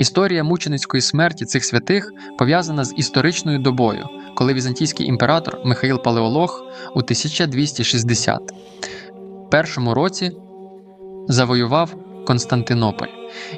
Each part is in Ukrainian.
Історія мученицької смерті цих святих пов'язана з історичною добою, коли візантійський імператор Михаїл Палеолог у 1260 першому році завоював Константинополь.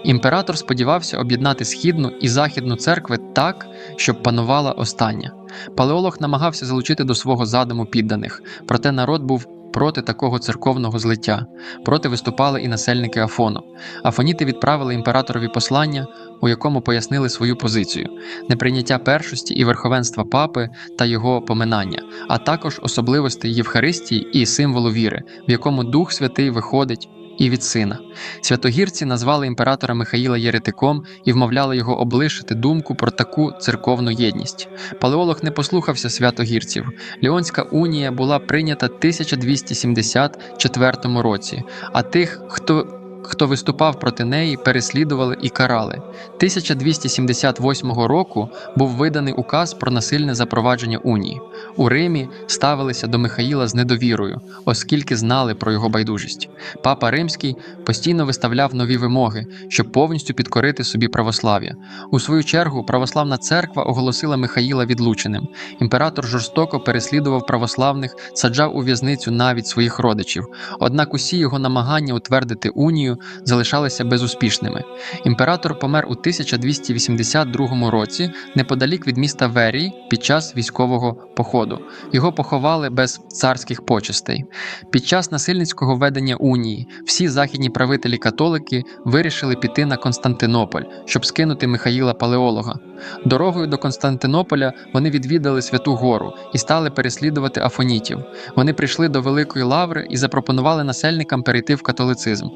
Імператор сподівався об'єднати східну і західну церкви так, щоб панувала остання. Палеолог намагався залучити до свого задуму підданих, проте народ був проти такого церковного злиття. Проти виступали і насельники Афону. Афоніти відправили імператорові послання, у якому пояснили свою позицію: неприйняття першості і верховенства папи та його поминання, а також особливості Євхаристії і символу віри, в якому Дух Святий виходить. І від сина святогірці назвали імператора Михаїла Єретиком і вмовляли його облишити думку про таку церковну єдність. Палеолог не послухався святогірців. Ліонська унія була прийнята 1274 році, а тих, хто Хто виступав проти неї, переслідували і карали. 1278 року був виданий указ про насильне запровадження унії. У Римі ставилися до Михаїла з недовірою, оскільки знали про його байдужість. Папа Римський постійно виставляв нові вимоги, щоб повністю підкорити собі православ'я. У свою чергу православна церква оголосила Михаїла відлученим. Імператор жорстоко переслідував православних, саджав у в'язницю навіть своїх родичів. Однак усі його намагання утвердити унію залишалися безуспішними. Імператор помер у 1282 році неподалік від міста Верії під час військового походу. Його поховали без царських почестей. Під час насильницького ведення унії всі західні правителі католики вирішили піти на Константинополь, щоб скинути Михаїла Палеолога. Дорогою до Константинополя вони відвідали Святу Гору і стали переслідувати афонітів. Вони прийшли до Великої Лаври і запропонували насельникам перейти в католицизм.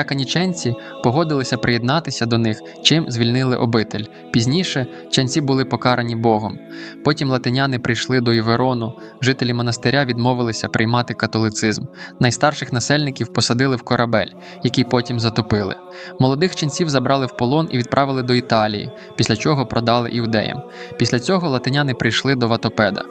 Налякані ченці погодилися приєднатися до них, чим звільнили обитель. Пізніше ченці були покарані Богом. Потім латиняни прийшли до Іверону. Жителі монастиря відмовилися приймати католицизм. Найстарших насельників посадили в корабель, який потім затопили. Молодих ченців забрали в полон і відправили до Італії, після чого продали іудеям. Після цього латиняни прийшли до Ватопеда.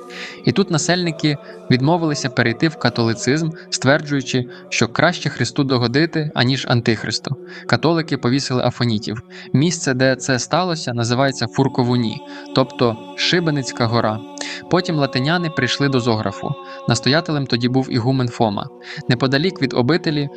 І тут насельники відмовилися перейти в католицизм, стверджуючи, що краще Христу догодити, аніж Антихристу. Католики повісили афонітів. Місце, де це сталося, називається Фурковуні, тобто Шибеницька гора. Потім латиняни прийшли до Зографу. Настоятелем тоді був ігумен Фома. Неподалік від обителі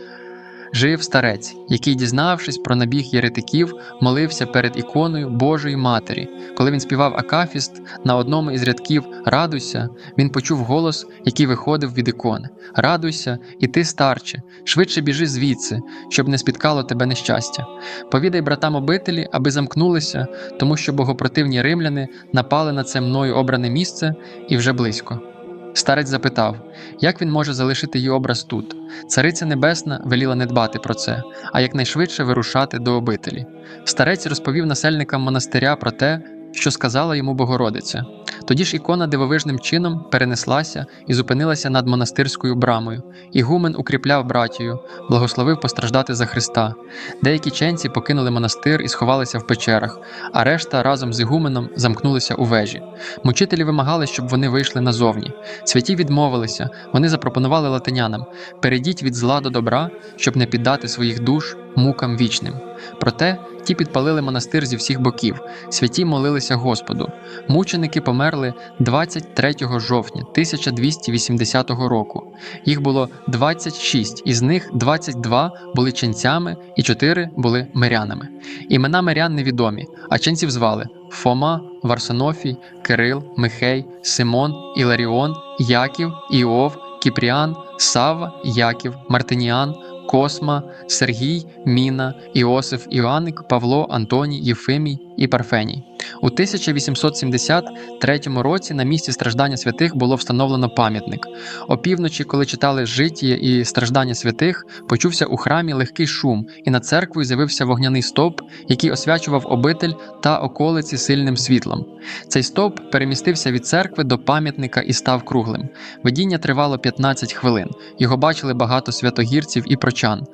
жив старець, який, дізнавшись про набіг єретиків, молився перед іконою Божої Матері. Коли він співав Акафіст на одному із рядків Радуйся, він почув голос, який виходив від ікони. Радуйся, і ти, старче, швидше біжи звідси, щоб не спіткало тебе нещастя. Повідай братам обителі, аби замкнулися, тому що богопротивні римляни напали на це мною обране місце і вже близько. Старець запитав, як він може залишити її образ тут. Цариця Небесна веліла не дбати про це, а якнайшвидше вирушати до обителі. Старець розповів насельникам монастиря про те, що сказала йому Богородиця. Тоді ж ікона дивовижним чином перенеслася і зупинилася над монастирською брамою. Ігумен укріпляв братію, благословив постраждати за Христа. Деякі ченці покинули монастир і сховалися в печерах, а решта разом з ігуменом замкнулися у вежі. Мучителі вимагали, щоб вони вийшли назовні. Святі відмовилися, вони запропонували латинянам: перейдіть від зла до добра, щоб не піддати своїх душ мукам вічним. Проте ті підпалили монастир зі всіх боків. Святі молилися Господу. Мученики померли 23 жовтня 1280 року. Їх було 26, із них 22 були ченцями і 4 були мирянами. Імена мирян невідомі, а ченців звали Фома, Варсонофій, Кирил, Михей, Симон, Іларіон, Яків, Іов, Кіпріан, Сава, Яків, Мартиніан. Косма, Сергій, Міна, Іосиф, Іоанник, Павло, Антоній, Єфимій і Парфеній. У 1873 році на місці страждання святих було встановлено пам'ятник. Опівночі, коли читали життя і страждання святих, почувся у храмі легкий шум, і над церквою з'явився вогняний стовп, який освячував обитель та околиці сильним світлом. Цей стовп перемістився від церкви до пам'ятника і став круглим. Видіння тривало 15 хвилин. Його бачили багато святогірців і прочан.